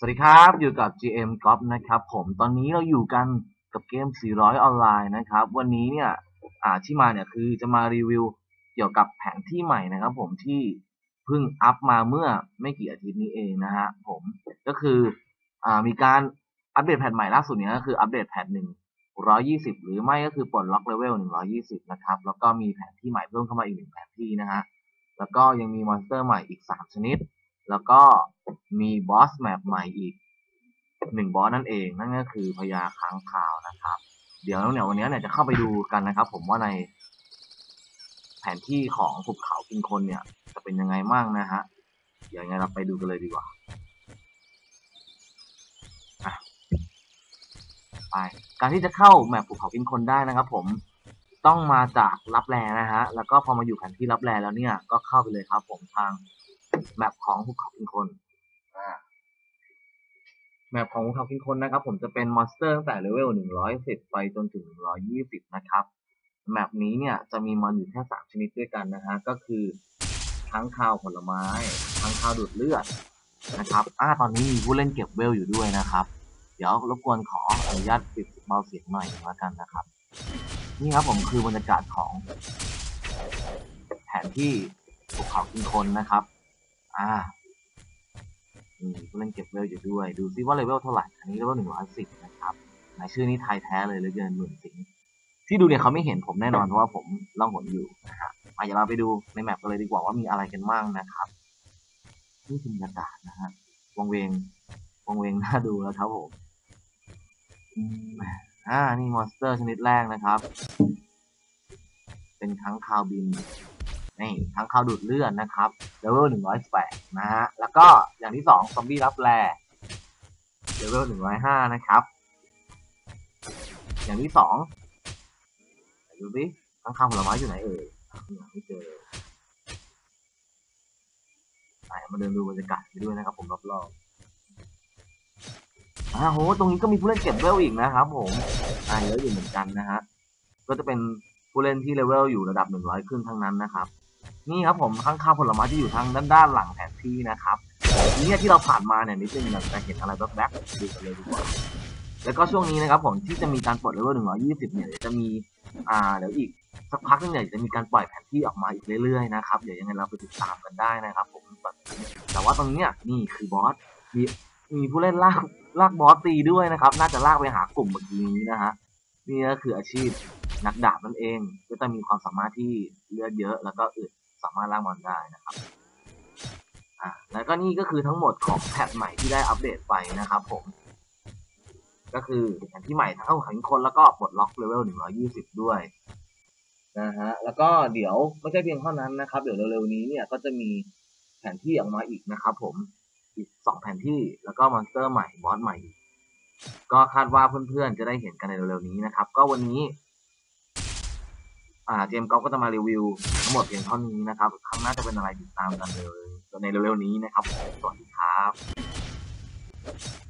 สวัสดีครับ อยู่กับ GM g o p นะครับผมตอนนี้เราอยู่กันกับเกม 400 ออนไลน์นะครับ วันนี้เนี่ยอ่าที่มาเนี่ยคือจะมารีวิวเกี่ยวกับแผนที่ใหม่นะครับ ผมที่เพิ่งอัพมาเมื่อไม่กี่อาทิตย์นี้เองนะฮะผมก็คืออ่ามีการอัปเดตแพทใหม่ล่าสุดเนี่ยก็คืออัปเดตแพทหนึ่ง120หรือไม่ก็คือปลดล็อกเลเวล120นะครับแล้วก็มีแผนที่ใหม่เพิ่มเข้ามาอีกหนึ่งแผนที่นะฮะแล้วก็ยังมีมอนสเตอร์ใหม่อีก3ชนิด แล้วก็มีบอสแมปใหม่อีกหนึ่งบอสนั่นเอง นั่นก็คือพญาค้างคาวนะครับ เดี๋ยวเนี่ยวันนี้เนี่ยจะเข้าไปดูกันนะครับ ผมว่าในแผนที่ของภูเขากินคนเนี่ย จะเป็นยังไงมั่งนะฮะเดี๋ยวยังไงเราไปดูกันเลยดีกว่าไปการที่จะเข้าแมปภูเขากินคนได้นะครับ ผมต้องมาจากรับแลนะฮะแล้วก็พอมาอยู่แผนที่รับแลแล้วเนี่ย ก็เข้าไปเลยครับ ผมทาง แมปของภูเขากินคนแมปของภูเขากินคนนะครับ ผมจะเป็นมอนสเตอร์ตั้งแต่เลเวล110ไปจนถึง120นะครับ แมปนี้เนี่ยจะมีมอนอยู่แค่3ชนิดด้วยกันนะฮะ ก็คือทั้งข้าวผลไม้ ทั้งข้าวดูดเลือดนะครับ อ่า ตอนนี้มีผู้เล่นเก็บเวลอยู่ด้วยนะครับ เดี๋ยวรบกวนขออนุญาตปิดเบาเสียงหน่อยแล้วกันนะครับ นี่ครับผมคือบรรยากาศของ แผนที่ภูเขากินคนนะครับ อ่านี่ผู้เล่นเก็บเวลอยู่ด้วย ดูซิว่าเลเวลเท่าไหร่ อันนี้เลเวลหนึ่งร้อยสิบนะครับในชื่อนี้ไทยแท้เลยเลยเกินหมื่นสิงที่ดูเนี่ยเขาไม่เห็นผมแน่นอนเพราะว่าผมล่องหนอยู่นะฮะมาเดี๋ยวเราไปดูในแมปกันเลยดีกว่าว่ามีอะไรกันบ้างนะครับนี่คือบรรยากาศนะฮะวงเวงวงเวงน่าดูแล้วครับผมอ่านี่มอนสเตอร์ชนิดแรกนะครับ เป็นค้งคาวบิน นี่ค้างคาวดูดเลือดนะครับเลเวลหนึ่งร้อยแปดนะฮะแล้วก็อย่างที่สองซอมบี้รับแลเลเวลหนึ่งร้อยห้านะครับ อย่างที่สองดูสิค้างคาวผลไม้อยู่ไหนเอ่ยยังไม่เจอเลยไปมาเดินดูบรรยากาศไปด้วยนะครับ ผมรอบๆอ่าโหตรงนี้ก็มีผู้เล่นเก็บเวลอีกนะครับ ผมอ่าเยอะอยู่เหมือนกันนะฮะก็จะเป็นผู้เล่นที่เลเวลอยู่ระดับหนึ่งร้อยขึ้นทั้งนั้นนะครับ นี่ครับผมข้างข้าผลไม้ที่อยู่ทางด้านด้านหลังแผนที่นะครับเนี่ยที่เราผ่านมาเนี่ยนิดนึงเราจะเห็นอะไรแวบๆดูกันเลยดีกว่าแล้วก็ช่วงนี้นะครับผมที่จะมีการปลดเลเวลหนึ่งร้อยี่สิบเนี่ยเดี๋ยวจะมีอ่าเดี๋ยวอีกสักพักนึงเนี่ยจะมีการปล่อยแผนที่ออกมาอีกเรื่อยๆนะครับเดี๋ยวยังไงเราไปติดตามกันได้นะครับผมแต่ว่าตรงนี้เนี่ยนี่คือบอสมีมีผู้เล่นลากลากบอสตีด้วยนะครับ น่าจะลากไปหากลุ่มเมื่อกี้นี้นะฮะนี่ก็คืออาชีพนักดาบนั่นเอง ก็จะมีความสามารถที่เลือดเยอะแล้วก็อึด สามารถล่างมอนได้นะครับอ่าแล้วก็นี่ก็คือทั้งหมดของแพทใหม่ที่ได้อัปเดตไปนะครับ ผม ก็คือแผนที่ใหม่ทั้งขังคนแล้วก็ปลดล็อกเลเวล 120 ด้วยนะฮะแล้วก็เดี๋ยวไม่ใช่เพียงเท่านั้นนะครับ เดี๋ยวเร็วๆนี้เนี่ยก็จะมีแผนที่ออกมาอีกนะครับ ผมอีกสองแผนที่แล้วก็มอนสเตอร์ใหม่บอสใหม่ ก็คาดว่าเพื่อนๆจะได้เห็นกันในเร็วๆนี้นะครับ ก็วันนี้ อ่าเจมส์ก๊อฟก็จะมารีวิวทั้งหมดเพียงเท่านี้นะครับ ครั้งหน้าจะเป็นอะไรติดตามกันเลยในเร็วๆนี้นะครับ สวัสดีครับ